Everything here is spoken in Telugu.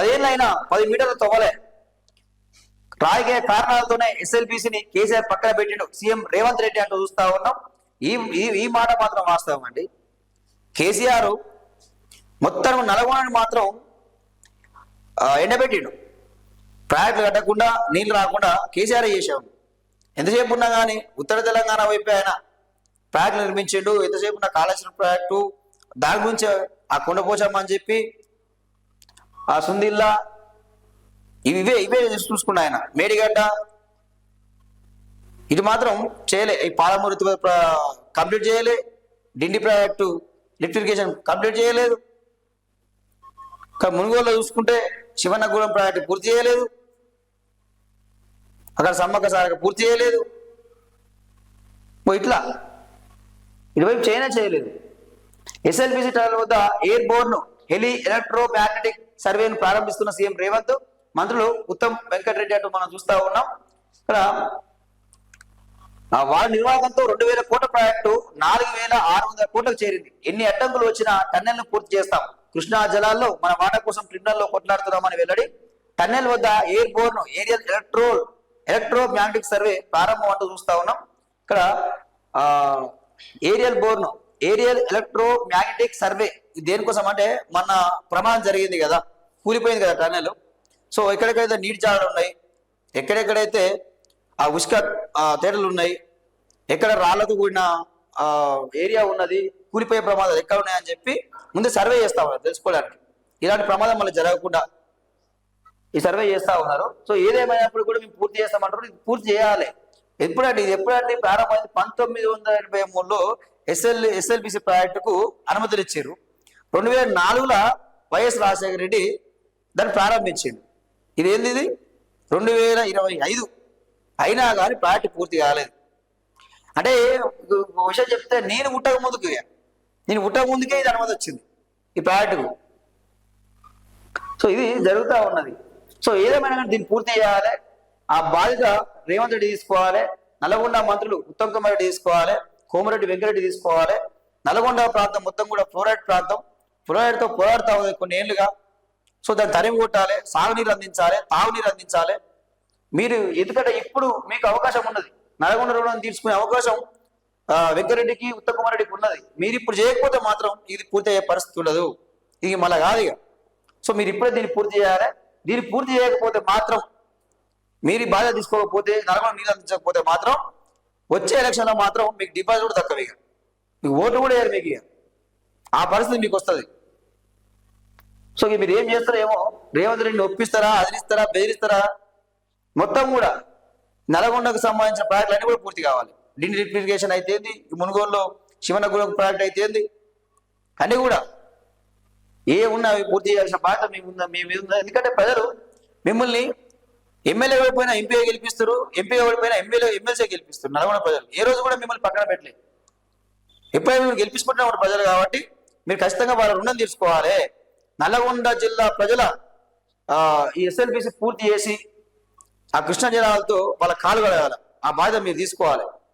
పదేళ్ళైనా పది మీటర్లు తవ్వలే. రాజకీయ కారణాలతోనే ఎస్ఎల్బిసిని కేసీఆర్ పక్కన పెట్టిండు. సీఎం రేవంత్ రెడ్డి అంటూ చూస్తా ఉన్నాం. ఈ ఈ- ఈ మాట మాత్రం వాస్తవం అండి. కేసీఆర్ మొత్తం నల్గొండని మాత్రం ఎండబెట్టిండు. ప్రాజెక్టులు కట్టకుండా నీళ్ళు రాకుండా కేసీఆర్ చేసావు ఎంతసేపు ఉన్నా కానీ ఉత్తర తెలంగాణ వైపు ఆయన ప్రాజెక్టులు నిర్మించిండు. ఎంతసేపు ఉన్న కాళేశ్వరం ప్రాజెక్టు దాని గురించి ఆ కొండ పోచామని చెప్పి ఆ సుందిల్ల ఇవి ఇవే ఇవే చూసుకున్నా ఆయన. మేడిగడ్డ ఇది మాత్రం చేయలే. ఈ పాలమూరు కంప్లీట్ చేయలే. డిండి ప్రాజెక్టు ఎలక్ట్రిఫికేషన్ కంప్లీట్ చేయలేదు. ఇంకా మునుగోలులో చూసుకుంటే శివనగూడెం ప్రాజెక్టు పూర్తి చేయలేదు. అక్కడ సమ్మక్క సారక పూర్తి చేయలేదు. ఇట్లా. ఇటువైపు చైనా చేయలేదు. ఎస్ఎల్బిసి టనల్ వద్ద ఎయిర్ బోర్ను హెలి ఎలక్ట్రో మ్యాగ్నెటిక్ సర్వేను ప్రారంభిస్తున్న సీఎం రేవంత్. మంత్రులు ఉత్తమ్ వెంకటరెడ్డి అంటూ మనం చూస్తా ఉన్నాం. ఇక్కడ ఆ వారి నిర్వాహకంతో రెండు వేల కోట్ల ప్రాజెక్టు నాలుగు వేల ఆరు వందల కోట్లకు చేరింది. ఎన్ని అడ్డంకులు వచ్చినా టన్నెల్ను పూర్తి చేస్తాం. కృష్ణా జలాల్లో మన వాటా కోసం ట్రిబ్యునల్లో కొట్లాడుతున్నామని వెల్లడి. టన్నెల్ వద్ద airborne aerial electro electromagnetic survey ప్రారంభం అంటూ చూస్తా ఉన్నాం. ఇక్కడ ఆ aerial borne aerial electromagnetic survey దేనికోసం అంటే మన ప్రమాదం జరిగింది కదా. కూలిపోయింది కదా టన్నెల్? సో ఎక్కడెక్కడైతే నీటి జాడలు ఉన్నాయి ఎక్కడెక్కడైతే ఆ ఉష్క ఆ, తేటలు ఉన్నాయి ఎక్కడ రాళ్ళతో కూడిన ఏరియా ఉన్నది కూలిపోయే ప్రమాదాలు ఎక్కడ ఉన్నాయని చెప్పి ముందు సర్వే చేస్తా ఉన్నారు తెలుసుకోవడానికి. ఇలాంటి ప్రమాదం మళ్ళీ జరగకుండా ఈ సర్వే చేస్తా ఉన్నారు. సో ఏదేమైనప్పుడు కూడా మేము పూర్తి చేస్తామంటారు ఇది పూర్తి చేయాలి. ఎప్పుడంటే ఇది ఎప్పుడంటే ప్రారంభమైంది పంతొమ్మిది వందల ఎనభై మూడులో ఎస్ఎల్ ఎస్ఎల్బిసి ప్రాజెక్టుకు అనుమతులు ఇచ్చారు. రెండు వేల నాలుగులో వైఎస్ రాజశేఖర రెడ్డి దాన్ని ప్రారంభించిండు. ఇది ఏంది ఇది రెండు వేల ఇరవై ఐదు. అయినా కానీ ప్రాజెక్టు పూర్తి కాలేదు. అంటే విషయం చెప్తే నేను పుట్టక ముందుకు నేను పుట్టక ముందుకే ఇది అనుమతి వచ్చింది. ఈ ప్రాజెక్టుకు సో ఇది జరుగుతూ ఉన్నది. సో ఏదేమైనా కానీ దీన్ని పూర్తి చేయాలి. ఆ బాధ్యత రేవంత్ రెడ్డి తీసుకోవాలి. నల్గొండ మంత్రులు ఉత్తమ్ కుమార్ రెడ్డి తీసుకోవాలి. కోమరెడ్డి వెంకరెడ్డి తీసుకోవాలి. నల్గొండ ప్రాంతం మొత్తం కూడా ఫ్లోరైడ్ ప్రాంతం. ఫ్లోరైడ్తో పోరాడుతూ ఉంది కొన్ని ఏళ్ళుగా. సో దాన్ని తరిమి కొట్టాలి సాగునీరు అందించాలి తాగునీరు అందించాలి. మీరు ఎందుకంటే ఇప్పుడు మీకు అవకాశం ఉన్నది. నల్గొండ రుణం తీసుకునే అవకాశం వెంకరెడ్డికి ఉత్తమ్ కుమార్ రెడ్డికి ఉన్నది. మీరు ఇప్పుడు చేయకపోతే మాత్రం ఇది పూర్తి అయ్యే పరిస్థితి ఉండదు. ఇది మళ్ళా కాదు ఇక. సో మీరు ఇప్పుడే దీన్ని పూర్తి చేయాలి. దీన్ని పూర్తి చేయకపోతే మాత్రం మీరు బాధ్యత తీసుకోకపోతే నల్గొండ నీళ్ళు అందించకపోతే మాత్రం వచ్చే ఎలక్షన్లో మాత్రం మీకు డిపాజిట్ కూడా తక్కువ ఇక. మీకు ఓటు కూడా వేయరు మీకు ఇక. ఆ పరిస్థితి మీకు వస్తుంది. సో మీరు ఏం చేస్తారో ఏమో రేవంత్ రెడ్డిని ఒప్పిస్తారా అదిరిస్తారా బెదిరిస్తారా? మొత్తం కూడా నల్గొండకు సంబంధించిన ప్రాజెక్టులు అన్ని కూడా పూర్తి కావాలి. డిండి లిక్విడిఫికేషన్ అయితే ఏంది? ఈ మునుగోలులో శివనగూడెం ప్రాజెక్ట్ అయితే ఏంది? అన్ని కూడా ఏ ఉన్నా అవి పూర్తి చేయాల్సిన బాధ మేముందా మీ మీద ఉందా? ఎందుకంటే ప్రజలు మిమ్మల్ని ఎమ్మెల్యే ఓడిపోయినా ఎంపీఏ గెలిపిస్తారు ఎంపీఏ ఓడిపోయినా ఎమ్మెల్యే ఎమ్మెల్సీ గెలిపిస్తారు నల్గొండ ప్రజలు. ఏ రోజు కూడా మిమ్మల్ని పక్కన పెట్టలేదు ఎప్పుడైనా మిమ్మల్ని గెలిపించుకుంటున్నా ప్రజలు కాబట్టి మీరు ఖచ్చితంగా వాళ్ళ రుణం తీసుకోవాలి నల్లగొండ జిల్లా ప్రజల ఈ ఎస్ఎల్పిసి పూర్తి చేసి ఆ కృష్ణా జలాలతో వాళ్ళ కాలు కడగాలి. ఆ బాధ్యత మీరు తీసుకోవాలి.